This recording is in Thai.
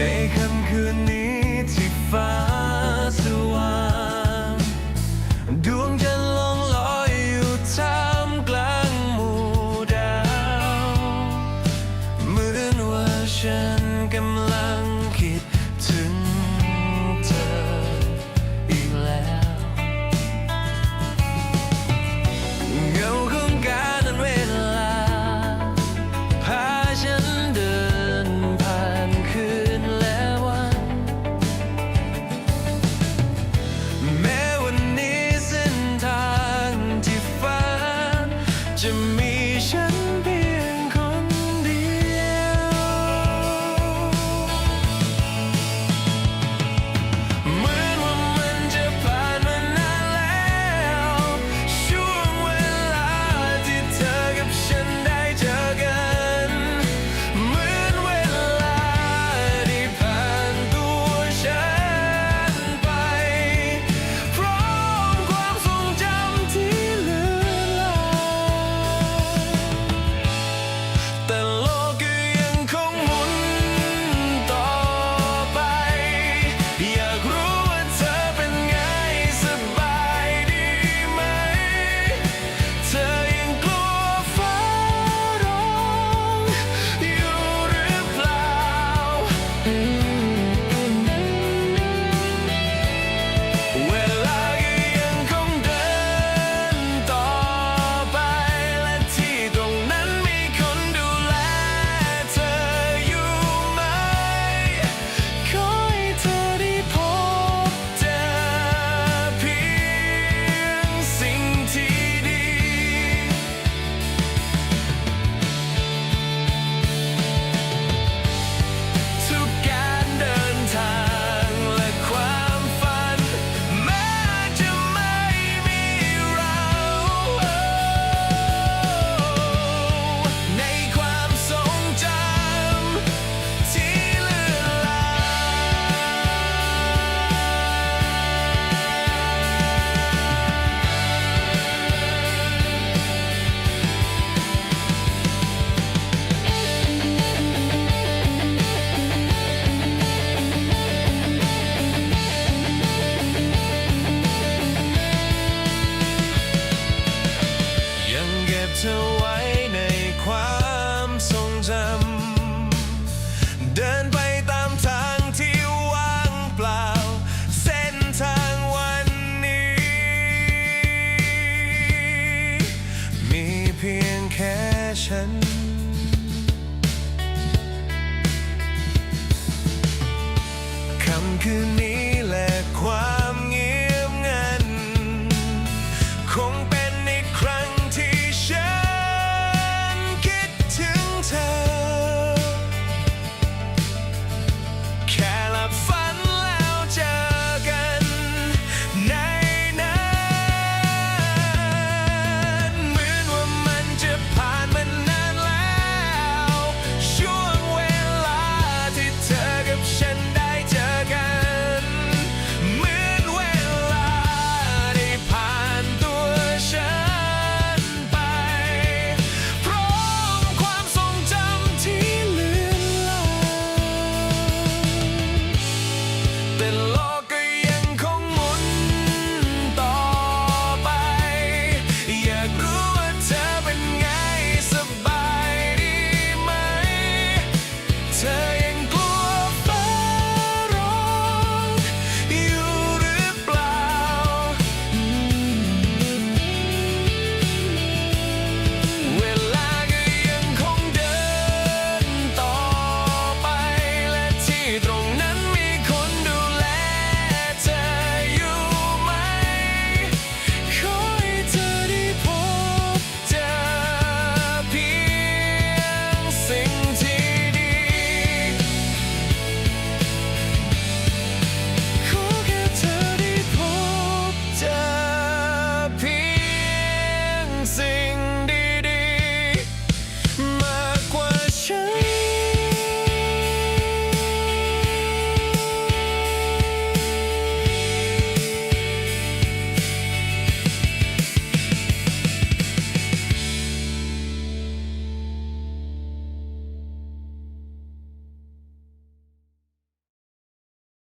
ในค่ำคืนนี้ to me ไว้ในความทรงจำ เดินไปตามทางที่ว่างเปล่า เส้นทางวันนี้ มีเพียงแค่ฉันค่ำคืนนี้และความ